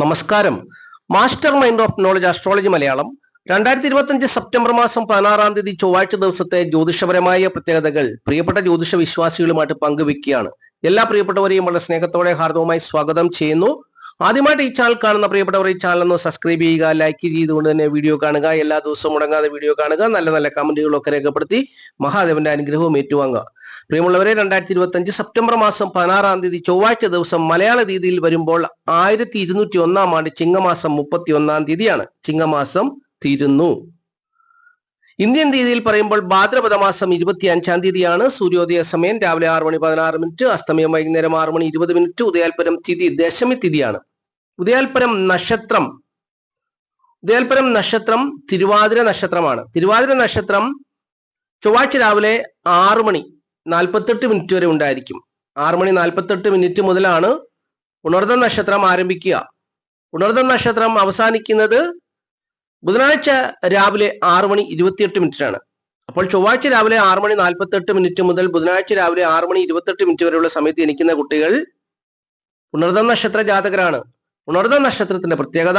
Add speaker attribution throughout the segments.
Speaker 1: നമസ്കാരം. Master mind of knowledge astrology Malayalam. രണ്ടായിരത്തി ഇരുപത്തി സെപ്റ്റംബർ മാസം പതിനാറാം തീയതി ചൊവ്വാഴ്ച ദിവസത്തെ ജ്യോതിഷപരമായ പ്രത്യേകതകൾ പ്രിയപ്പെട്ട ജ്യോതിഷ വിശ്വാസികളുമായിട്ട് പങ്കുവെക്കുകയാണ്. എല്ലാ പ്രിയപ്പെട്ടവരെയും വളരെ സ്നേഹത്തോടെ ഹാർദവുമായി സ്വാഗതം ചെയ്യുന്നു. ആദ്യമായിട്ട് ഈ ചാനൽ കാണുന്ന പ്രിയപ്പെട്ടവർ ഈ ചാനൽ ഒന്ന് സബ്സ്ക്രൈബ് ചെയ്യുക ലൈക്ക് ചെയ്തുകൊണ്ട് തന്നെ വീഡിയോ കാണുക എല്ലാ ദിവസവും മുടങ്ങാതെ വീഡിയോ കാണുക നല്ല നല്ല കമന്റുകളൊക്കെ രേഖപ്പെടുത്തി മഹാദേവന്റെ അനുഗ്രഹവും ഏറ്റുവാങ്ങുക. പ്രിയമുള്ളവരെ രണ്ടായിരത്തി ഇരുപത്തി അഞ്ച് സെപ്റ്റംബർ മാസം പതിനാറാം തീയതി ചൊവ്വാഴ്ച ദിവസം മലയാള രീതിയിൽ വരുമ്പോൾ ആയിരത്തി ഇരുന്നൂറ്റി ഒന്നാം ആണ്ട് ചിങ്ങമാസം മുപ്പത്തി ഒന്നാം തീയതിയാണ്. ചിങ്ങമാസം തീരുന്നു. ഇന്ത്യൻ രീതിയിൽ പറയുമ്പോൾ ഭാദ്രപദ മാസം ഇരുപത്തി അഞ്ചാം തീയതിയാണ്. സൂര്യോദയ സമയം രാവിലെ ആറ് മണി പതിനാറ് മിനിറ്റ് അസ്തമയം വൈകുന്നേരം ആറ് മണി ഇരുപത് മിനിറ്റ് ഉദയാൽപരം തിഥി ദശമി തിഥിയാണ്. ഉദയാൽപരം നക്ഷത്രം. ഉദയാൽപരം നക്ഷത്രം തിരുവാതിര നക്ഷത്രമാണ്. തിരുവാതിര നക്ഷത്രം ചൊവ്വാഴ്ച രാവിലെ ആറു മണി നാൽപ്പത്തെട്ട് മിനിറ്റ് വരെ ഉണ്ടായിരിക്കും. ആറു മണി നാൽപ്പത്തെട്ട് മിനിറ്റ് മുതലാണ് ഉണർന്ന നക്ഷത്രം ആരംഭിക്കുക. ഉണർന്ന നക്ഷത്രം അവസാനിക്കുന്നത് ബുധനാഴ്ച രാവിലെ ആറ് മണി ഇരുപത്തിയെട്ട് മിനിറ്റിനാണ് അപ്പോൾ ചൊവ്വാഴ്ച രാവിലെ ആറു മണി നാൽപ്പത്തെട്ട് മിനിറ്റ് മുതൽ ബുധനാഴ്ച രാവിലെ ആറു മണി ഇരുപത്തെട്ട് മിനിറ്റ് വരെയുള്ള സമയത്ത് ജനിക്കുന്ന കുട്ടികൾ പുണർദ നക്ഷത്ര ജാതകരാണ്. പുണർദ നക്ഷത്രത്തിന്റെ പ്രത്യേകത.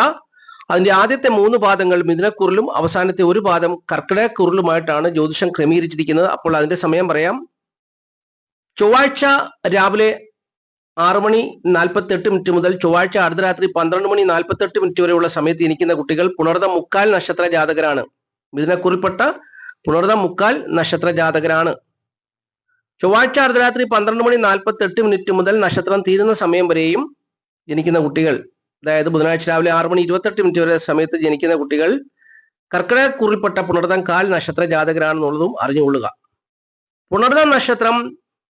Speaker 1: അതിന്റെ ആദ്യത്തെ മൂന്ന് പാദങ്ങൾ മിഥുനക്കുറിലും അവസാനത്തെ ഒരു പാദം കർക്കിടകക്കുറിലുമായിട്ടാണ് ജ്യോതിഷം ക്രമീകരിച്ചിരിക്കുന്നത്. അപ്പോൾ അതിന്റെ സമയം പറയാം. ചൊവ്വാഴ്ച രാവിലെ ആറ് മണി നാൽപ്പത്തെട്ട് മിനിറ്റ് മുതൽ ചൊവ്വാഴ്ച അർദ്ധരാത്രി പന്ത്രണ്ട് മണി നാൽപ്പത്തെട്ട് മിനിറ്റ് വരെയുള്ള സമയത്ത് ഇരിക്കുന്ന കുട്ടികൾ പുണർദ മുക്കാൽ നക്ഷത്ര ജാതകരാണ്. ഇതിനെക്കുറിൽപ്പെട്ട പുണർദ മുക്കാൽ നക്ഷത്ര ജാതകരാണ്. ചൊവ്വാഴ്ച അർദ്ധരാത്രി പന്ത്രണ്ട് മണി നാൽപ്പത്തെട്ട് മിനിറ്റ് മുതൽ നക്ഷത്രം തീരുന്ന സമയം വരെയും ജനിക്കുന്ന കുട്ടികൾ. അതായത് ബുധനാഴ്ച രാവിലെ ആറ് മണി ഇരുപത്തെട്ട് മിനിറ്റ് വരെ സമയത്ത് ജനിക്കുന്ന കുട്ടികൾ കർക്കിടകക്കുറിൽപ്പെട്ട പുണർതം കാൽ നക്ഷത്ര ജാതകരാണെന്നുള്ളതും അറിഞ്ഞുകൊള്ളുക. പുണർതം നക്ഷത്രം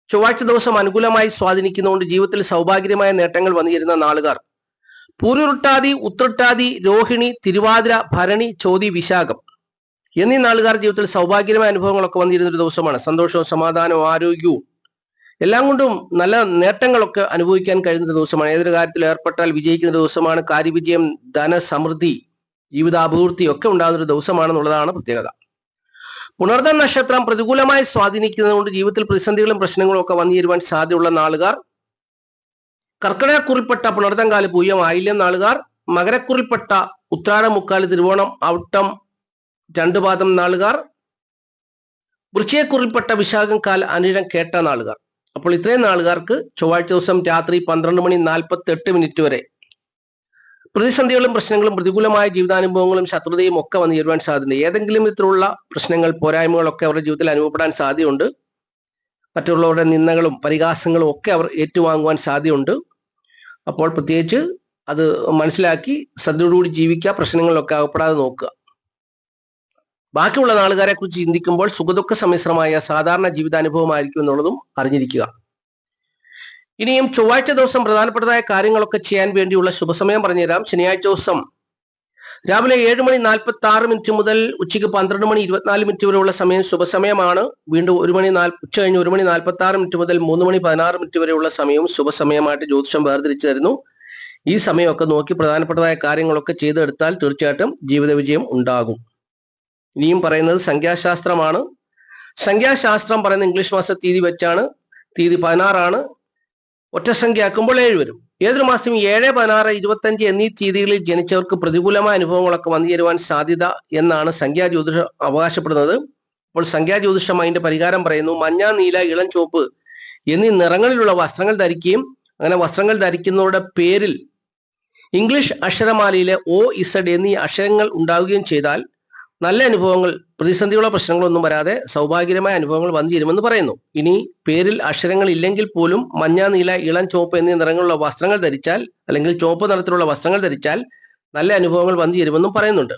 Speaker 1: ചൊവ്വാഴ്ച ദിവസം അനുകൂലമായി സ്വാധീനിക്കുന്നതുകൊണ്ട് ജീവിതത്തിൽ സൗഭാഗ്യമായ നേട്ടങ്ങൾ വന്നിരുന്ന നാളുകാർ. പൂരുരുട്ടാതി ഉത്രട്ടാതി രോഹിണി തിരുവാതിര ഭരണി ചോതി വിശാഖം എന്നീ നാളുകാർ ജീവിതത്തിൽ സൗഭാഗ്യമായ അനുഭവങ്ങളൊക്കെ വന്നിരുന്ന ഒരു ദിവസമാണ്. സന്തോഷവും സമാധാനവും ആരോഗ്യവും എല്ലാം കൊണ്ടും നല്ല നേട്ടങ്ങളൊക്കെ അനുഭവിക്കാൻ കഴിയുന്ന ദിവസമാണ്. ഏതൊരു കാര്യത്തിൽ ഏർപ്പെട്ടാൽ വിജയിക്കുന്ന ദിവസമാണ്. കാര്യവിജയം ധനസമൃദ്ധി ജീവിതാഭിവൃദ്ധി ഒക്കെ ഉണ്ടാകുന്ന ഒരു ദിവസമാണെന്നുള്ളതാണ് പ്രത്യേകത. പുണർദ നക്ഷത്രം പ്രതികൂലമായി സ്വാധീനിക്കുന്നതുകൊണ്ട് ജീവിതത്തിൽ പ്രതിസന്ധികളും പ്രശ്നങ്ങളും ഒക്കെ വന്നു ചേരുവാൻ സാധ്യതയുള്ള നാളുകാർ. കർക്കിടകക്കുറിൽപ്പെട്ട പുണർദങ്കാൽ പൂയം ആയില്യം നാളുകാർ? മകരക്കുറിൽപ്പെട്ട ഉത്രാട മുക്കാൽ തിരുവോണം ഔട്ടം രണ്ടുപാദം നാളുകാർ. വൃശ്ചയക്കുറിൽപ്പെട്ട വിശാഖം കാൽ അനിഴം കേട്ട നാളുകാർ. അപ്പോൾ ഇത്രയും നാളുകാർക്ക് ചൊവ്വാഴ്ച ദിവസം രാത്രി പന്ത്രണ്ട് മണി നാൽപ്പത്തി എട്ട് മിനിറ്റ് വരെ പ്രതിസന്ധികളും പ്രശ്നങ്ങളും പ്രതികൂലമായ ജീവിതാനുഭവങ്ങളും ശത്രുതയും ഒക്കെ വന്ന് ചേരുവാൻ സാധ്യത ഏതെങ്കിലും വിധത്തിലുള്ള പ്രശ്നങ്ങൾ പോരായ്മകളൊക്കെ അവരുടെ ജീവിതത്തിൽ അനുഭവപ്പെടാൻ സാധ്യതയുണ്ട്. മറ്റുള്ളവരുടെ നിന്ദകളും പരിഹാസങ്ങളും ഒക്കെ അവർ ഏറ്റുവാങ്ങുവാൻ സാധ്യതയുണ്ട്. അപ്പോൾ പ്രത്യേകിച്ച് അത് മനസ്സിലാക്കി ശ്രദ്ധയോടുകൂടി ജീവിക്കുക പ്രശ്നങ്ങളിലൊക്കെ അകപ്പെടാതെ നോക്കുക. ബാക്കിയുള്ള നാളുകാരെ കുറിച്ച് ചിന്തിക്കുമ്പോൾ സുഖദുഃഖ സമ്മിശ്രമായ സാധാരണ ജീവിതാനുഭവമായിരിക്കും എന്നുള്ളതും അറിഞ്ഞിരിക്കുക. ഇനിയും ചൊവ്വാഴ്ച ദിവസം പ്രധാനപ്പെട്ടതായ കാര്യങ്ങളൊക്കെ ചെയ്യാൻ വേണ്ടിയുള്ള ശുഭസമയം പറഞ്ഞുതരാം. ശനിയാഴ്ച ദിവസം രാവിലെ ഏഴ് മണി നാൽപ്പത്തി ആറ് മിനിറ്റ് മുതൽ ഉച്ചയ്ക്ക് പന്ത്രണ്ട് മണി ഇരുപത്തിനാല് മിനിറ്റ് വരെയുള്ള സമയം ശുഭസമയമാണ്. വീണ്ടും ഒരു മണി നാല് ഉച്ച കഴിഞ്ഞ് ഒരു മണി നാൽപ്പത്തി ആറ് മിനിറ്റ് മുതൽ മൂന്ന് മണി പതിനാറ് മിനിറ്റ് വരെയുള്ള സമയവും ശുഭസമയമായിട്ട് ജ്യോതിഷം വേർതിരിച്ചു തരുന്നു. ഈ സമയമൊക്കെ നോക്കി പ്രധാനപ്പെട്ടതായ കാര്യങ്ങളൊക്കെ ചെയ്തെടുത്താൽ തീർച്ചയായിട്ടും ജീവിത വിജയം ഉണ്ടാകും. ഇനിയും പറയുന്നത് സംഖ്യാശാസ്ത്രമാണ്. സംഖ്യാശാസ്ത്രം പറയുന്ന ഇംഗ്ലീഷ് മാസ തീയതി വെച്ചാണ് തീയതി പതിനാറാണ്. ഒറ്റസംഖ്യ ആക്കുമ്പോൾ ഏഴ് വരും. ഏതൊരു മാസം ഏഴ് പതിനാറ് ഇരുപത്തഞ്ച് എന്നീ തീയതികളിൽ ജനിച്ചവർക്ക് പ്രതികൂലമായ അനുഭവങ്ങളൊക്കെ വന്നു ചേരുവാൻ സാധ്യത എന്നാണ് സംഖ്യാ ജ്യോതിഷം അവകാശപ്പെടുന്നത്. അപ്പോൾ സംഖ്യാ ജ്യോതിഷം അതിന്റെ പരിഹാരം പറയുന്നു മഞ്ഞ നീല ഇളം ചുവപ്പ് എന്നീ നിറങ്ങളിലുള്ള വസ്ത്രങ്ങൾ ധരിക്കുകയും അങ്ങനെ വസ്ത്രങ്ങൾ ധരിക്കുന്നവരുടെ പേരിൽ ഇംഗ്ലീഷ് അക്ഷരമാലയിലെ ഒ ഇസഡ് എന്നീ അക്ഷരങ്ങൾ ഉണ്ടാവുകയും ചെയ്താൽ നല്ല അനുഭവങ്ങൾ പ്രതിസന്ധിയുള്ള പ്രശ്നങ്ങളൊന്നും വരാതെ സൗഭാഗ്യകരമായ അനുഭവങ്ങൾ വന്നു പറയുന്നു. ഇനി പേരിൽ അക്ഷരങ്ങൾ ഇല്ലെങ്കിൽ പോലും മഞ്ഞ നീല ഇളം ചുവപ്പ് എന്നീ നിറങ്ങളുള്ള വസ്ത്രങ്ങൾ ധരിച്ചാൽ അല്ലെങ്കിൽ ചുവപ്പ് നിറത്തിലുള്ള വസ്ത്രങ്ങൾ ധരിച്ചാൽ നല്ല അനുഭവങ്ങൾ വന്നു പറയുന്നുണ്ട്.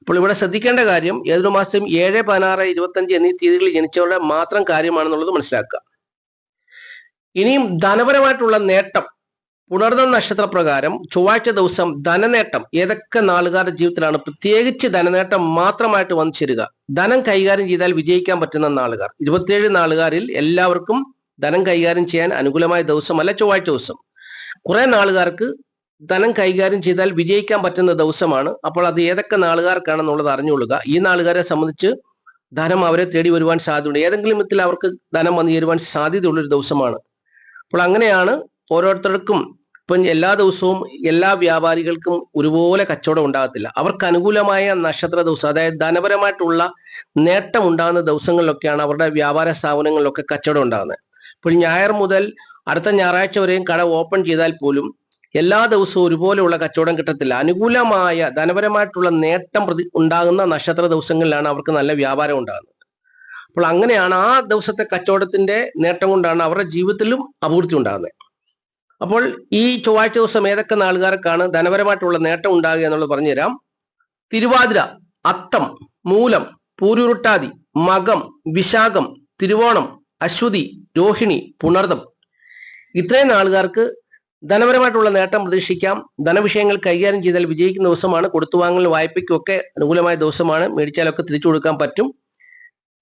Speaker 1: അപ്പോൾ ഇവിടെ ശ്രദ്ധിക്കേണ്ട കാര്യം ഏതൊരു മാസം ഏഴ് പതിനാറ് ഇരുപത്തഞ്ച് എന്നീ തീയതികളിൽ ജനിച്ചവരുടെ മാത്രം കാര്യമാണെന്നുള്ളത് മനസ്സിലാക്കുക. ഇനിയും ധനപരമായിട്ടുള്ള നേട്ടം പുണർന്ന നക്ഷത്രപ്രകാരം ചൊവ്വാഴ്ച ദിവസം ധനനേട്ടം. ഏതൊക്കെ നാളുകാരുടെ ജീവിതത്തിലാണ് പ്രത്യേകിച്ച് ധനനേട്ടം മാത്രമായിട്ട് വന്നു ചേരുക? ധനം കൈകാര്യം ചെയ്താൽ വിജയിക്കാൻ പറ്റുന്ന നാളുകാർ. ഇരുപത്തിയേഴ് നാളുകാരിൽ എല്ലാവർക്കും ധനം കൈകാര്യം ചെയ്യാൻ അനുകൂലമായ ദിവസമല്ല ചൊവ്വാഴ്ച ദിവസം. കുറെ നാളുകാർക്ക് ധനം കൈകാര്യം ചെയ്താൽ വിജയിക്കാൻ പറ്റുന്ന ദിവസമാണ്. അപ്പോൾ അത് ഏതൊക്കെ നാളുകാർക്കാണെന്നുള്ളത് അറിഞ്ഞുകൊള്ളുക. ഈ നാളുകാരെ സംബന്ധിച്ച് ധനം അവരെ തേടി വരുവാൻ സാധ്യതയുണ്ട്. ഏതെങ്കിലും വിധത്തിൽ അവർക്ക് ധനം വന്നു ചേരുവാൻ സാധ്യതയുള്ളൊരു ദിവസമാണ്. അപ്പോൾ അങ്ങനെയാണ് ഓരോരുത്തർക്കും ഇപ്പം എല്ലാ ദിവസവും എല്ലാ വ്യാപാരികൾക്കും ഒരുപോലെ കച്ചവടം ഉണ്ടാകത്തില്ല. അവർക്ക് അനുകൂലമായ നക്ഷത്ര ദിവസം അതായത് ധനപരമായിട്ടുള്ള നേട്ടം ഉണ്ടാകുന്ന ദിവസങ്ങളിലൊക്കെയാണ് അവരുടെ വ്യാപാര സ്ഥാപനങ്ങളിലൊക്കെ കച്ചവടം ഉണ്ടാകുന്നത്. ഇപ്പോൾ ഞായർ മുതൽ അടുത്ത ഞായറാഴ്ച വരെയും കട ഓപ്പൺ ചെയ്താൽ പോലും എല്ലാ ദിവസവും ഒരുപോലെയുള്ള കച്ചവടം കിട്ടത്തില്ല. അനുകൂലമായ ധനപരമായിട്ടുള്ള നേട്ടം പ്രതി ഉണ്ടാകുന്ന നക്ഷത്ര ദിവസങ്ങളിലാണ് അവർക്ക് നല്ല വ്യാപാരം ഉണ്ടാകുന്നത്. അപ്പോൾ അങ്ങനെയാണ് ആ ദിവസത്തെ കച്ചവടത്തിന്റെ നേട്ടം കൊണ്ടാണ് അവരുടെ ജീവിതത്തിലും അഭിവൃദ്ധി ഉണ്ടാകുന്നത്. അപ്പോൾ ഈ ചൊവ്വാഴ്ച ദിവസം ഏതൊക്കെ നാളുകാർക്കാണ് ധനപരമായിട്ടുള്ള നേട്ടം ഉണ്ടാകുക എന്നുള്ളത് പറഞ്ഞുതരാം. തിരുവാതിര അത്തം മൂലം പൂരുരുട്ടാതി മകം വിശാഖം തിരുവോണം അശ്വതി രോഹിണി പുണർദം. ഇത്രയും നാളുകാർക്ക് ധനപരമായിട്ടുള്ള നേട്ടം പ്രതീക്ഷിക്കാം. ധനവിഷയങ്ങൾ കൈകാര്യം ചെയ്താൽ വിജയിക്കുന്ന ദിവസമാണ്. കൊടുത്തുവാങ്ങൽ വായ്പയ്ക്കൊക്കെ അനുകൂലമായ ദിവസമാണ്. മേടിച്ചാലൊക്കെ തിരിച്ചു കൊടുക്കാൻ പറ്റും.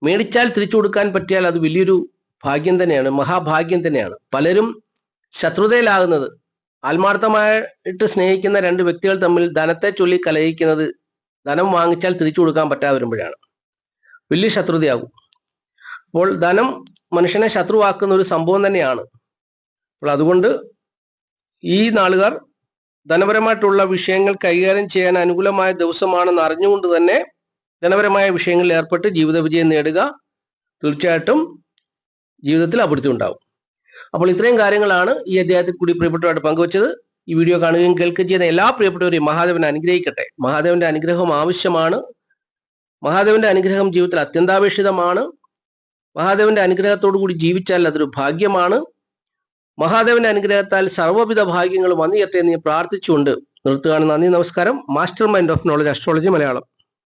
Speaker 1: മേടിച്ചാൽ തിരിച്ചു കൊടുക്കാൻ പറ്റിയാൽ അത് വലിയൊരു ഭാഗ്യം തന്നെയാണ്. മഹാഭാഗ്യം തന്നെയാണ്. പലരും ശത്രുതയിലാകുന്നത്. ആത്മാർത്ഥമായിട്ട് സ്നേഹിക്കുന്ന രണ്ട് വ്യക്തികൾ തമ്മിൽ ധനത്തെ ചൊല്ലി കലഹിക്കുന്നത് ധനം വാങ്ങിച്ചാൽ തിരിച്ചു കൊടുക്കാൻ പറ്റാതെ വരുമ്പോഴാണ്. വലിയ ശത്രുതയാകും. അപ്പോൾ ധനം മനുഷ്യനെ ശത്രുവാക്കുന്ന ഒരു സംഭവം തന്നെയാണ്. അപ്പോൾ അതുകൊണ്ട് ഈ നാളുകാർ ധനപരമായിട്ടുള്ള വിഷയങ്ങൾ കൈകാര്യം ചെയ്യാൻ അനുകൂലമായ ദിവസമാണെന്ന് അറിഞ്ഞുകൊണ്ട് തന്നെ ധനപരമായ വിഷയങ്ങളിൽ ഏർപ്പെട്ട് ജീവിത വിജയം നേടുക തീർച്ചയായിട്ടും ജീവിതത്തിൽ അഭിവൃദ്ധി ഉണ്ടാവും അപ്പോൾ ഇത്രയും കാര്യങ്ങളാണ് ഈ അദ്ദേഹത്തിൽ കൂടി പ്രിയപ്പെട്ടവരായിട്ട് പങ്കുവച്ചത്. ഈ വീഡിയോ കാണുകയും കേൾക്കുകയും ചെയ്യുന്ന എല്ലാ പ്രിയപ്പെട്ടവരെയും മഹാദേവൻ അനുഗ്രഹിക്കട്ടെ. മഹാദേവന്റെ അനുഗ്രഹം ആവശ്യമാണ്. മഹാദേവന്റെ അനുഗ്രഹം ജീവിതത്തിൽ അത്യന്താപേക്ഷിതമാണ്. മഹാദേവന്റെ അനുഗ്രഹത്തോടു കൂടി ജീവിച്ചാൽ അതൊരു ഭാഗ്യമാണ്. മഹാദേവന്റെ അനുഗ്രഹത്താൽ സർവവിധ ഭാഗ്യങ്ങളും വന്നിയത്തെ എന്ന് പ്രാർത്ഥിച്ചുകൊണ്ട് നിർത്തുകയാണ്. നന്ദി നമസ്കാരം. Master mind of knowledge astrology Malayalam.